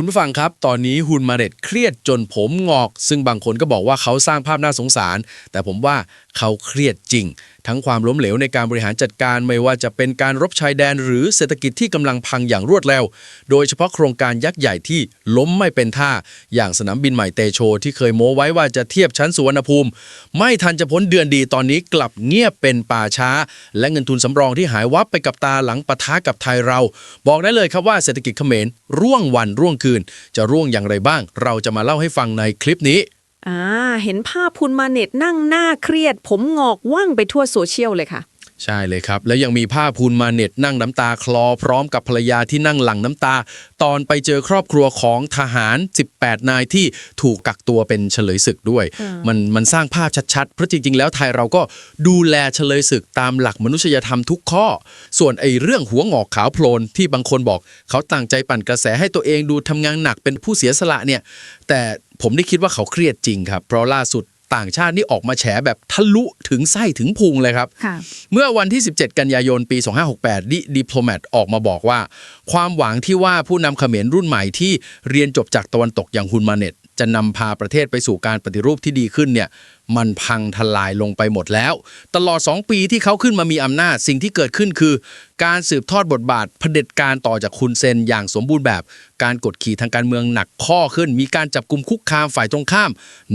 คุณผู้ฟังครับ ตอนนี้ฮุนมาเร็ตเครียดจนผมงอก ซึ่งบางคนก็บอกว่าเขาสร้างภาพน่าสงสาร แต่ผมว่า เขาเครียดจริง ทั้งความล้มเหลวในการบริหารจัดการไม่ว่าจะเป็นการรบชายแดนหรือเศรษฐกิจที่กำลังพังอย่างรวดเร็ว โดยเฉพาะโครงการยักษ์ใหญ่ที่ล้มไม่เป็นท่า อย่างสนามบินใหม่เตโช ที่เคยโม้ไว้ว่าจะเทียบชั้นสุวรรณภูมิ ไม่ทันจะพ้นเดือนดีตอนนี้กลับเงียบเป็นป่าช้า และเงินทุนสำรองที่หายวับไปกับตาหลังปะทะกับไทยเรา บอกได้เลยครับว่าเศรษฐกิจเขมรร่วงวันร่วงคืน จะร่วงอย่างไรบ้าง เราจะมาเล่าให้ฟังในคลิปนี้ อ่าเห็นภาพพุนมาเน็ตนั่งหน้าเครียด ผมงอกว่างไปทั่วโซเชียลเลยค่ะ ใช่เลยครับ แล้วยังมีภาพพูนมาเน็ตนั่งน้ำตาคลอพร้อมกับภรรยาที่นั่งหลั่งน้ำตา ตอนไปเจอครอบครัวของทหาร 18 นายที่ถูกกักตัวเป็นเฉลยศึกด้วย มันมันสร้างภาพชัดๆ เพราะจริง ๆ แล้วไทยเราก็ดูแลเฉลยศึกตามหลักมนุษยธรรมทุกข้อ ส่วนไอ้เรื่องหัวงอกขาวโพลนที่บางคนบอก เขาตั้งใจปั่นกระแสให้ตัวเองดูทำงานหนักเป็นผู้เสียสละเนี่ย แต่ ผมได้คิดว่าเขาเครียดจริงครับ เพราะล่าสุดต่างชาตินี่ออกมาแฉแบบทะลุถึงไส้ถึงพุงเลยครับค่ะเมื่อวันที่ 17 กันยายนปี 2568 ดิดิปโลแมตออกมาบอกว่า ความหวังที่ว่าผู้นำเขมรรุ่นใหม่ที่เรียนจบจากตะวันตกอย่างฮุนมาเน็ต จะนำพาประเทศไปสู่การปฏิรูปที่ดีขึ้นเนี่ยมันพังทลายลงไปหมดแล้ว ตลอด 2 ปีที่เขาขึ้นมามีอำนาจสิ่งที่เกิดขึ้นคือ การสืบทอดบทบาทเผด็จการต่อจากคุณเซนอย่างสมบูรณ์แบบ การกดขี่ทางการเมืองหนักข้อขึ้น มีการจับกลุ่มคุกคามฝ่ายตรงข้าม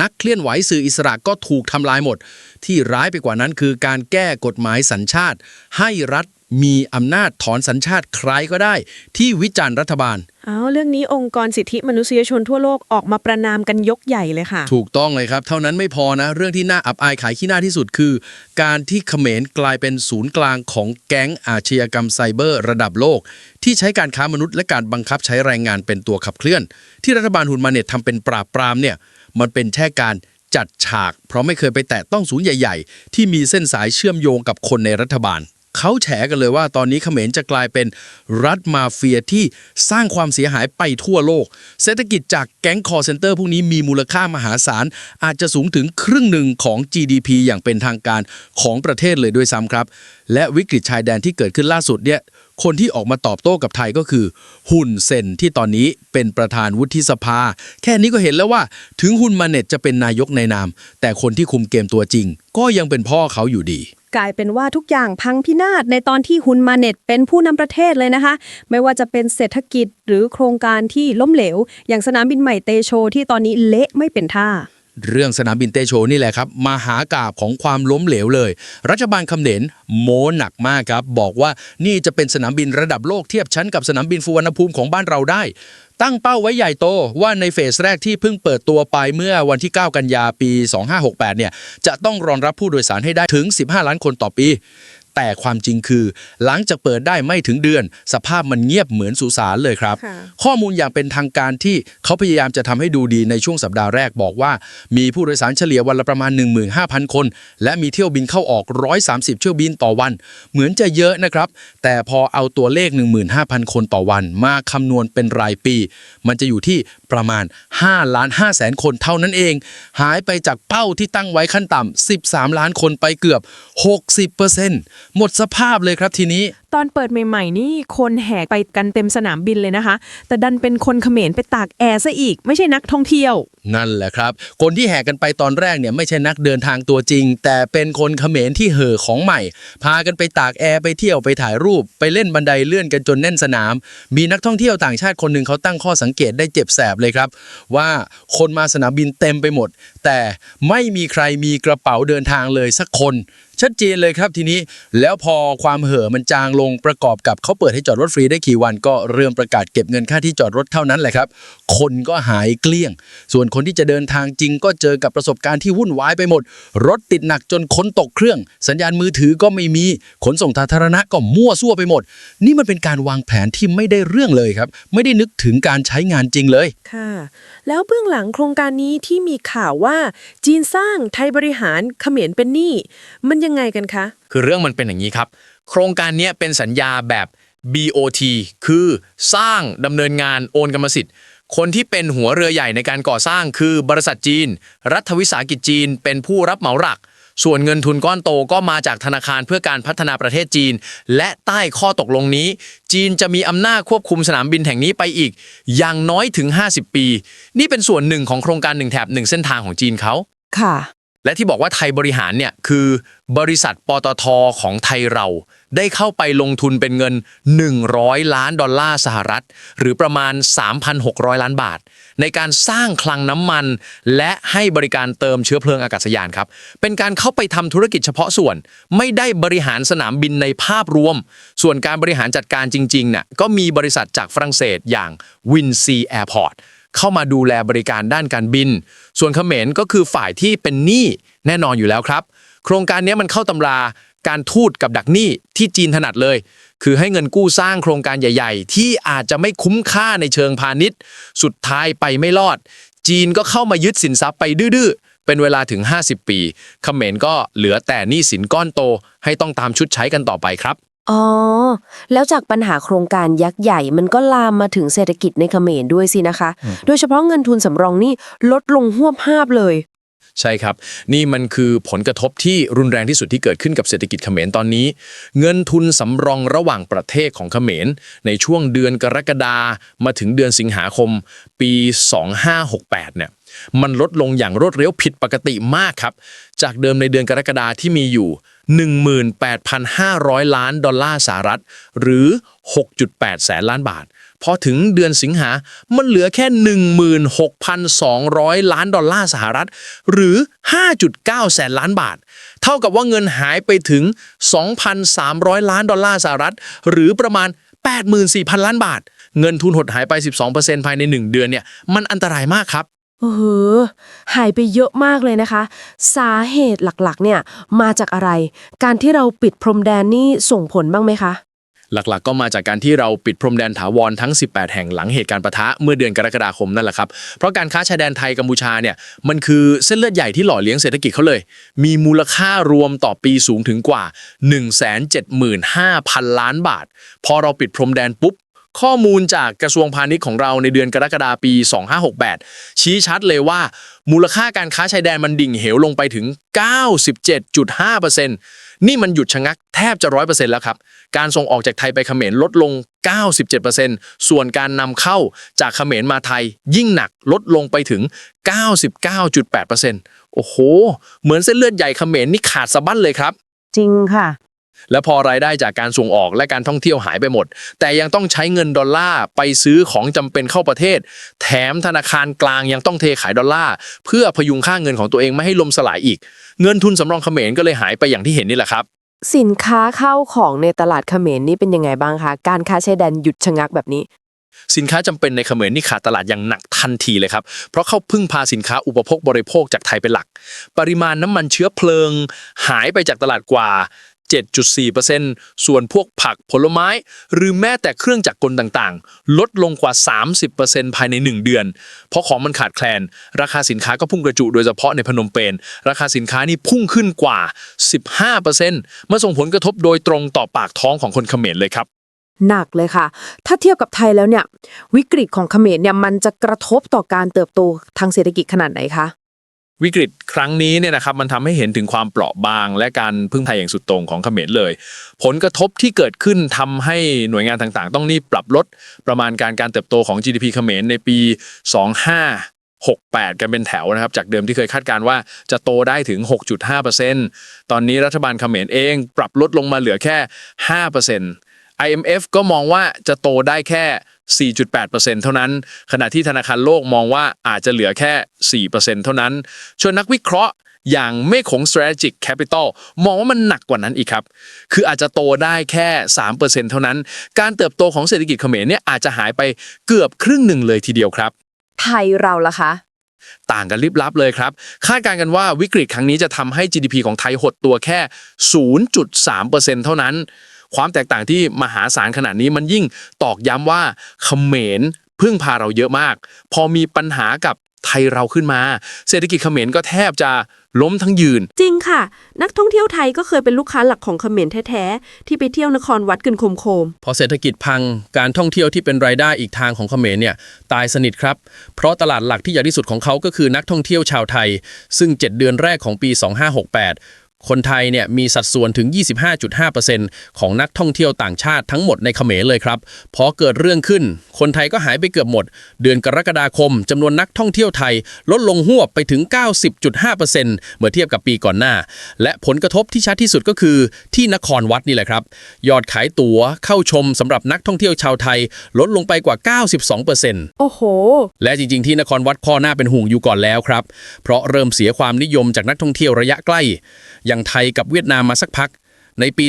นักเคลื่อนไหวสื่ออิสระก็ถูกทำลายหมด ที่ร้ายไปกว่านั้นคือการแก้กฎหมายสัญชาติ ให้รัฐ มีอำนาจถอนสัญชาติใครก็ได้ ที่วิจารณ์รัฐบาล เอาเรื่องนี้องค์กรสิทธิมนุษยชนทั่วโลกออกมาประนามกันยกใหญ่เลยค่ะ ถูกต้องเลยครับ เท่านั้นไม่พอนะ เรื่องที่น่าอับอายขายขี้หน้าที่สุดคือ การที่เขมรกลายเป็นศูนย์กลางของแก๊งอาชญากรรมไซเบอร์ระดับโลก ที่ใช้การค้ามนุษย์และการบังคับใช้แรงงานเป็นตัวขับเคลื่อน ที่รัฐบาลฮุนมาเน็ตทำเป็นปราบปรามเนี่ยมันเป็นแค่การจัดฉาก เพราะไม่เคยไปแตะต้องศูนย์ใหญ่ ๆ ที่มีเส้นสายเชื่อมโยงกับคนในรัฐบาล เขาแฉกันเลยว่าตอนนี้เขมรจะกลายเป็นรัฐมาเฟียที่สร้างความเสียหายไปทั่วโลก เศรษฐกิจจากแก๊งคอร์เซนเตอร์พวกนี้มีมูลค่ามหาศาล อาจจะสูงถึงครึ่งหนึ่งของ GDP อย่างเป็นทางการของประเทศเลยด้วยซ้ำครับ และวิกฤตชายแดนที่เกิดขึ้นล่าสุดเนี่ยคนที่ออกมาตอบโต้กับไทยก็คือ หุ่นเซนที่ตอนนี้เป็นประธานวุฒิสภา แค่นี้ก็เห็นแล้วว่า ถึงหุ่นมาเน็ตจะเป็นนายกในนาม แต่คนที่คุมเกมตัวจริง ก็ยังเป็นพ่อเขาอยู่ดี กลายเป็นว่าทุกอย่างพังพินาศในตอนที่ฮุนมาเน็ตเป็นผู้นำประเทศเลยนะคะ ไม่ว่าจะเป็นเศรษฐกิจหรือโครงการที่ล้มเหลว อย่างสนามบินใหม่เตโชที่ตอนนี้เละไม่เป็นท่า เรื่องสนามบินเตโชนี่แหละครับมหากาบของความล้มเหลวเลย รัฐบาลคำเขนโม้หนักมากครับ บอกว่านี่จะเป็นสนามบินระดับโลกเทียบชั้นกับสนามบินสุวรรณภูมิของบ้านเราได้ ตั้งเป้าไว้ใหญ่โตว่าในเฟสแรกที่เพิ่งเปิดตัวไปเมื่อวันที่ 9 กันยาปี 2568 เนี่ยจะต้องรองรับผู้โดยสารให้ได้ถึง 15 ล้านคนต่อปี แต่ความจริงคือ หลังจากเปิดได้ไม่ถึงเดือน สภาพมันเงียบเหมือนสุสานเลยครับค่ะข้อมูลอย่างเป็นทางการที่เขาพยายามจะทำให้ดูดีในช่วงสัปดาห์แรกบอกว่า มีผู้โดยสารเฉลี่ยวันละประมาณ 15,000 คน และมีเที่ยวบินเข้าออก 130 เที่ยวบินต่อวัน เหมือนจะเยอะนะครับ แต่พอเอาตัวเลข 15,000 คนต่อวัน มาคำนวณเป็นรายปี มันจะอยู่ที่ประมาณ5ล้าน5แสนคนเท่านั้นเอง หายไปจากเป้าที่ตั้งไว้ขั้นต่ำ13 ล้านคนไปเกือบ 60%หมดสภาพเลยครับทีนี้ ตอนเปิดใหม่ ๆ นี่คนแห่ไปกันเต็มสนามบินเลยนะคะ แต่ดันเป็นคนเขมรไปตากแอร์ซะอีก ไม่ใช่นักท่องเที่ยว นั่นแหละครับ คนที่แห่กันไปตอนแรกเนี่ยไม่ใช่นักเดินทางตัวจริง แต่เป็นคนเขมรที่เห่อของใหม่ พากันไปตากแอร์ไปเที่ยวไปถ่ายรูป ไปเล่นบันไดเลื่อนกันจนแน่นสนาม มีนักท่องเที่ยวต่างชาติคนหนึ่งเขาตั้งข้อสังเกตได้เจ็บแสบเลยครับ ว่าคนมาสนามบินเต็มไปหมด แต่ไม่มีใครมีกระเป๋าเดินทางเลยสักคน ชัดเจนเลยครับทีนี้แล้วพอความเห่อมันจางลงประกอบกับเขาเปิดให้จอดรถฟรีได้กี่วัน ก็เริ่มประกาศเก็บเงินค่าที่จอดรถเท่านั้นแหละครับ คนก็หายเกลี้ยง ส่วนคนที่จะเดินทางจริงก็เจอกับประสบการณ์ที่วุ่นวายไปหมด รถติดหนักจนคนตกเครื่อง สัญญาณมือถือก็ไม่มีขนส่งสาธารณะก็มั่วซั่วไปหมด นี่มันเป็นการวางแผนที่ไม่ได้เรื่องเลยครับ ไม่ได้นึกถึงการใช้งานจริงเลยค่ะ แล้วเบื้องหลังโครงการนี้ที่มีข่าวว่าจีนสร้างไทยบริหารเขมรเป็นหนี้มันยังไงกันคะ คือเรื่องมันเป็นอย่างนี้ครับ โครงการเนี้ยเป็นสัญญาแบบ BOT คือสร้างดำเนินงานโอนกรรมสิทธิ์ คนที่เป็นหัวเรือใหญ่ในการก่อสร้างคือบริษัทจีน รัฐวิสาหกิจจีน เป็นผู้รับเหมาหลัก ส่วนเงินทุนก้อนโตก็มาจากธนาคารเพื่อการพัฒนาประเทศจีน และใต้ข้อตกลงนี้ จีนจะมีอำนาจควบคุมสนามบินแห่งนี้ไปอีก อย่างน้อยถึง 50 ปี นี่เป็นส่วนหนึ่งของโครงการหนึ่งแถบหนึ่งเส้นทางของจีนเขาค่ะ และที่บอกว่าไทยบริหารเนี่ยคือบริษัทปตทของไทยเรา ได้เข้าไปลงทุนเป็นเงิน 100 ล้านดอลลาร์สหรัฐ หรือประมาณ 3,600 ล้านบาท ในการสร้างคลังน้ำมัน และให้บริการเติมเชื้อเพลิงอากาศยานครับ เป็นการเข้าไปทำธุรกิจเฉพาะส่วน ไม่ได้บริหารสนามบินในภาพรวม ส่วนการบริหารจัดการจริงๆน่ะก็มีบริษัทจากฝรั่งเศสอย่าง Windsea Airport เข้ามาดูแลบริการด้านการบิน ส่วนเขมรก็คือฝ่ายที่เป็นหนี้แน่นอนอยู่แล้วครับ โครงการนี้มันเข้าตำราการทูตกับดักหนี้ที่จีนถนัดเลย คือให้เงินกู้สร้างโครงการใหญ่ ๆ ที่อาจจะไม่คุ้มค่าในเชิงพาณิชย์ สุดท้ายไปไม่รอด จีนก็เข้ามายึดสินทรัพย์ไปดื้อๆเป็นเวลาถึง 50 ปีเขมรก็เหลือแต่หนี้สินก้อนโต ให้ต้องตามชุดใช้กันต่อไปครับ อ๋อ แล้วจากปัญหาโครงการยักษ์ใหญ่มันก็ลามมาถึงเศรษฐกิจในเขมรด้วยสินะคะ โดยเฉพาะเงินทุนสำรองนี่ลดลงหวบห้าบเลย ใช่ครับ นี่มันคือผลกระทบที่รุนแรงที่สุดที่เกิดขึ้นกับเศรษฐกิจเขมรตอนนี้ เงินทุนสำรองระหว่างประเทศของเขมร ในช่วงเดือนกรกฎามาถึงเดือนสิงหาคม ปี 2568 เนี่ย มันลดลงอย่างรวดเร็วผิดปกติมากครับ จากเดิมในเดือนกรกฎาที่มีอยู่ 18,500 ล้านดอลลาร์สหรัฐ หรือ 6.8 แสนล้านบาท พอถึงเดือนสิงหา มันเหลือแค่ 16,200 ล้านดอลลาร์สหรัฐ หรือ 5.9 แสนล้านบาท เท่ากับว่าเงินหายไปถึง 2,300 ล้านดอลลาร์สหรัฐ หรือประมาณ 84,000 ล้านบาทเงินทุนหดหายไป 12%ภายใน 1 เดือนเนี่ย มันอันตรายมากครับ เออหายไปเยอะมากเลยนะคะ สาเหตุหลักๆ เนี่ยมาจากอะไร การที่เราปิดพรมแดนนี่ส่งผลบ้างไหมคะ หลักๆ ก็มาจากการที่เราปิดพรมแดนถาวรทั้ง 18 แห่งหลังเหตุการณ์ปะทะเมื่อเดือนกรกฎาคมนั่นแหละครับ เพราะการค้าชายแดนไทยกัมพูชาเนี่ยมันคือเส้นเลือดใหญ่ที่หล่อเลี้ยงเศรษฐกิจเขาเลย มีมูลค่ารวมต่อปีสูงถึงกว่า 175,000 ล้านบาท พอเราปิดพรมแดนปุ๊บ ข้อมูลจากกระทรวงพาณิชย์ของเราในเดือนกรกฎาปี 2568 ชี้ชัดเลยว่า มูลค่าการค้าชายแดนมันดิ่งเหวลงไปถึง 97.5%นี่มันหยุดชะงักแทบจะ 100%แล้วครับ การส่งออกจากไทยไปเขมรลดลง 97%ส่วนการนำเข้าจากเขมรมาไทยยิ่งหนักลดลงไปถึง 99.8%โอ้โห เหมือนเส้นเลือดใหญ่เขมรนี่ขาดสะบั้นเลยครับ จริงค่ะ และพอรายได้จากการส่งออกและการท่องเที่ยวหายไปหมด แต่ยังต้องใช้เงินดอลลาร์ไปซื้อของจำเป็นเข้าประเทศ แถมธนาคารกลางยังต้องเทขายดอลลาร์เพื่อพยุงค่าเงินของตัวเองไม่ให้ล่มสลายอีก เงินทุนสำรองเขมรก็เลยหายไปอย่างที่เห็นนี่แหละครับ สินค้าเข้าของในตลาดเขมรนี่เป็นยังไงบ้างคะการค้าชายแดนหยุดชะงักแบบนี้สินค้าจำเป็นในเขมรนี่ขาดตลาดอย่างหนักทันทีเลยครับ เพราะเขาพึ่งพาสินค้าอุปโภคบริโภคจากไทยเป็นหลัก ปริมาณน้ำมันเชื้อเพลิง หายไปจากตลาดกว่า 7.4%ส่วนพวกผักผลไม้ หรือแม้แต่เครื่องจักรกลต่างๆ ลดลงกว่า 30%ภายใน 1 เดือน เพราะของมันขาดแคลน ราคาสินค้าก็พุ่งกระจุโดยเฉพาะในพนมเปญราคาสินค้านี่พุ่งขึ้นกว่า 15%มาส่งผลกระทบโดยตรงต่อปากท้องของคนเขมรเลยครับหนักเลยค่ะ ถ้าเทียบกับไทยแล้วเนี่ย วิกฤตของเขมรเนี่ยมันจะกระทบต่อการเติบโตทางเศรษฐกิจขนาดไหนคะ วิกฤตครั้งนี้เนี่ยนะครับมันทำให้เห็นถึงความเปราะบาง และการพึ่งพาอย่างสุดโต่งของเขมรเลย ผลกระทบที่เกิดขึ้นทำให้หน่วยงานต่างๆ ต้องนี่ปรับลดประมาณการการเติบโตของ GDP เขมรในปี 2568 กันเป็นแถวนะครับ จากเดิมที่เคยคาดการณ์ว่าจะโตได้ถึง 6.5%ตอนนี้รัฐบาลเขมรเองปรับลดลงมาเหลือแค่ 5% IMF ก็มองว่าจะโตได้แค่ 4.8%เท่านั้น ขณะที่ธนาคารโลกมองว่าอาจจะเหลือแค่ 4%เท่านั้นส่วนนักวิเคราะห์อย่างเมฆของ strategic capital มองว่ามันหนักกว่านั้นอีกครับ คืออาจจะโตได้แค่ 3%เท่านั้น การเติบโตของเศรษฐกิจเขมรเนี่ยอาจจะหายไปเกือบครึ่งหนึ่งเลยทีเดียวครับ ไทยเราล่ะคะ ต่างกันลิบลับเลยครับ คาดการณ์กันว่าวิกฤตครั้งนี้จะทำให้ GDP ของไทยหดตัวแค่ 0.3%เท่านั้น ความแตกต่างที่มหาศาลขนาดนี้มันยิ่งตอกย้ำว่าเขมรพึ่งพาเราเยอะมาก พอมีปัญหากับไทยเราขึ้นมา เศรษฐกิจเขมรก็แทบจะล้มทั้งยืน จริงค่ะ นักท่องเที่ยวไทยก็เคยเป็นลูกค้าหลักของเขมรแท้ ๆ ที่ไปเที่ยวนครวัดกันโคมๆพอเศรษฐกิจพังการท่องเที่ยวที่เป็นรายได้อีกทางของเขมรเนี่ยตายสนิทครับ เพราะตลาดหลักที่ใหญ่ที่สุดของเขาก็คือนักท่องเที่ยวชาวไทย ซึ่ง 7 เดือนแรกของปี 2568 คนไทยเนี่ยมีสัดส่วนถึง 25.5%ของนักท่องเที่ยวต่างชาติทั้งหมดในเขมรเลยครับ พอเกิดเรื่องขึ้น คนไทยก็หายไปเกือบหมด เดือนกรกฎาคมจำนวนนักท่องเที่ยวไทย ลดลงหวบไปถึง 90.5%เมื่อเทียบกับปีก่อนหน้า และผลกระทบที่ชัดที่สุดก็คือ ที่นครวัดนี่แหละครับ ยอดขายตั๋วเข้าชมสำหรับนักท่องเที่ยวชาวไทย ลดลงไปกว่า 92%โอ้โห และจริง ๆ ที่นครวัดข้อหน้าเป็นห่วงอยู่ก่อนแล้วครับ เพราะเริ่มเสียความนิยมจากนักท่องเที่ยวระยะใกล้อย่างไทยกับเวียดนามมาสักพัก ในปี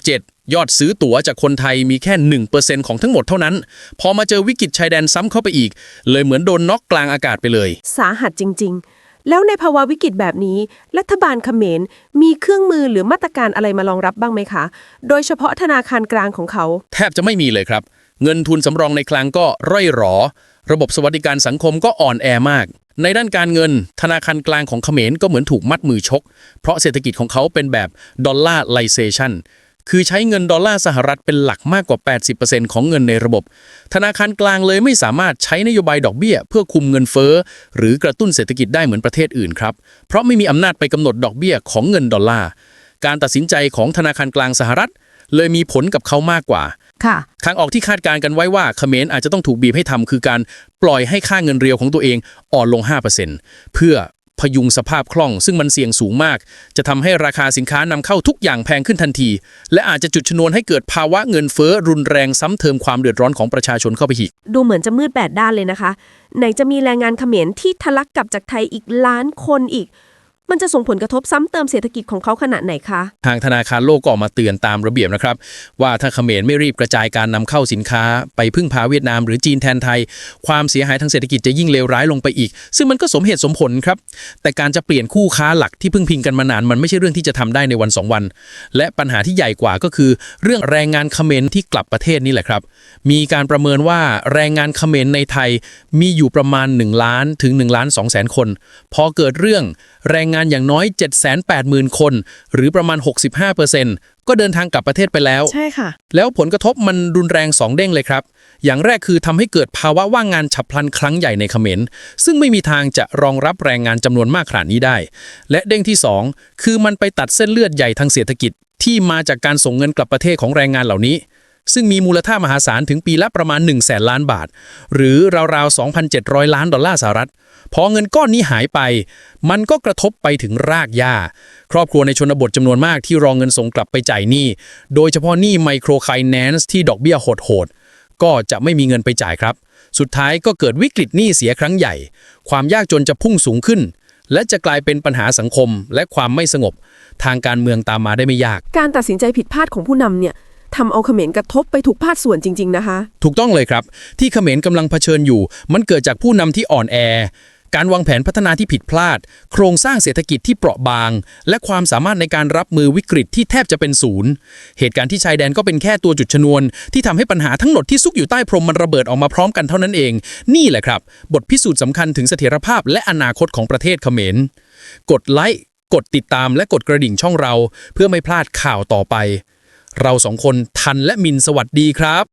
2567 ยอดซื้อตั๋วจากคนไทยมีแค่ 1%ของทั้งหมดเท่านั้น พอมาเจอวิกฤตชายแดนซ้ำเข้าไปอีก เลยเหมือนโดนน็อกกลางอากาศไปเลย สาหัสจริง ๆ แล้วในภาวะวิกฤตแบบนี้ รัฐบาลเขมรมีเครื่องมือหรือมาตรการอะไรมารองรับบ้างไหมคะ โดยเฉพาะธนาคารกลางของเขา แทบจะไม่มีเลยครับ เงินทุนสำรองในคลังก็ร่อยหรอ ระบบสวัสดิการสังคมก็อ่อนแอมาก ในด้านการเงิน ธนาคารกลางของเขมรก็เหมือนถูกมัดมือชก เพราะเศรษฐกิจของเขาเป็นแบบดอลลาร์ไลเซชันคือใช้เงินดอลลาร์สหรัฐเป็นหลักมากกว่า 80%ของเงินในระบบ ธนาคารกลางเลยไม่สามารถใช้นโยบายดอกเบี้ย เพื่อคุมเงินเฟ้อ หรือกระตุ้นเศรษฐกิจได้เหมือนประเทศอื่นครับ เพราะไม่มีอำนาจไปกำหนดดอกเบี้ยของเงินดอลลาร์ การตัดสินใจของธนาคารกลางสหรัฐ เลยมีผลกับเขามากกว่า ค่ะ ทางออกที่คาดการณ์กันไว้ว่าเขมรอาจจะต้องถูกบีบให้ทำคือการปล่อยให้ค่าเงินเรียวของตัวเองอ่อนลง 5%เพื่อพยุงสภาพคล่องซึ่งมันเสี่ยงสูงมาก จะทำให้ราคาสินค้านำเข้าทุกอย่างแพงขึ้นทันที และอาจจะจุดชนวนให้เกิดภาวะเงินเฟ้อรุนแรงซ้ำเติมความเดือดร้อนของประชาชนเข้าไปอีก ดูเหมือนจะมืดแปดด้านเลยนะคะ ไหนจะมีแรงงานเขมรที่ทะลักกลับจากไทยอีกล้านคนอีก มันจะส่งผลกระทบซ้ำเติมเศรษฐกิจของเขาขนาดไหนคะ ทางธนาคารโลกก็ออกมาเตือนตามระเบียบนะครับ ว่าถ้าเขมรไม่รีบกระจายการนำเข้าสินค้า ไปพึ่งพาเวียดนามหรือจีนแทนไทย ความเสียหายทางเศรษฐกิจจะยิ่งเลวร้ายลงไปอีก ซึ่งมันก็สมเหตุสมผลครับ แต่การจะเปลี่ยนคู่ค้าหลักที่พึ่งพิงกันมานานมันไม่ใช่เรื่องที่จะทำได้ในวันสองวัน และปัญหาที่ใหญ่กว่าก็คือ เรื่องแรงงานเขมรที่กลับประเทศนี่แหละครับ มีการประเมินว่าแรงงานเขมรในไทยมีอยู่ประมาณ1ล้านถึง1ล้าน2แสนคน พอเกิดเรื่องแรงงานอย่างน้อย 780,000 คน หรือประมาณ 65%ก็เดินทางกลับประเทศไปแล้ว ใช่ค่ะ แล้วผลกระทบมันรุนแรงสองเด้งเลยครับ อย่างแรกคือทำให้เกิดภาวะว่างงานฉับพลันครั้งใหญ่ในเขมร ซึ่งไม่มีทางจะรองรับแรงงานจำนวนมากขนาดนี้ได้ และเด้งที่สองคือมันไปตัดเส้นเลือดใหญ่ทางเศรษฐกิจ ที่มาจากการส่งเงินกลับประเทศของแรงงานเหล่านี้ ซึ่งมีมูลค่ามหาศาลถึงปีละประมาณ 1 0 0 0 0แสนล้านบาท หรือราวๆ 2,700 ล้านดอลลาร์สหรัฐ พอเงินก้อนนี้หายไป มันก็กระทบไปถึงรากหญ้า ครอบครัวในชนบทจำนวนมากที่รองเงินส่งกลับไปจ่ายหนี้ โดยเฉพาะหนี้ไมโครไคแนนซ์ที่ดอกเบี้ยโหดๆ ก็จะไม่มีเงินไปจ่ายครับ สุดท้ายก็เกิดวิกฤตหนี้เสียครั้งใหญ่ ความยากจนจะพุ่งสูงขึ้นและจะกลายเป็นปัญหาสังคมและความไม่สงบ ทางการเมืองตามมาได้ไม่ยาก การตัดสินใจผิดพลาดของผู้นำเนี่ย ทำเอาเขมรกระทบไปถูกภาคส่วนจริง ๆ นะคะ ถูกต้องเลยครับ ที่เขมรกำลังเผชิญอยู่ มันเกิดจากผู้นำที่อ่อนแอ การวางแผนพัฒนาที่ผิดพลาด โครงสร้างเศรษฐกิจที่เปราะบาง และความสามารถในการรับมือวิกฤตที่แทบจะเป็นศูนย์ เหตุการณ์ที่ชายแดนก็เป็นแค่ตัวจุดชนวน ที่ทำให้ปัญหาทั้งหมดที่ซุกอยู่ใต้พรมมันระเบิดออกมาพร้อมกันเท่านั้นเอง นี่แหละครับ บทพิสูจน์สำคัญถึงเสถียรภาพและอนาคตของประเทศเขมร กดไลค์กดติดตามและกดกระดิ่งช่องเรา เพื่อไม่พลาดข่าวต่อไป เราสองคนทันและมินสวัสดีครับ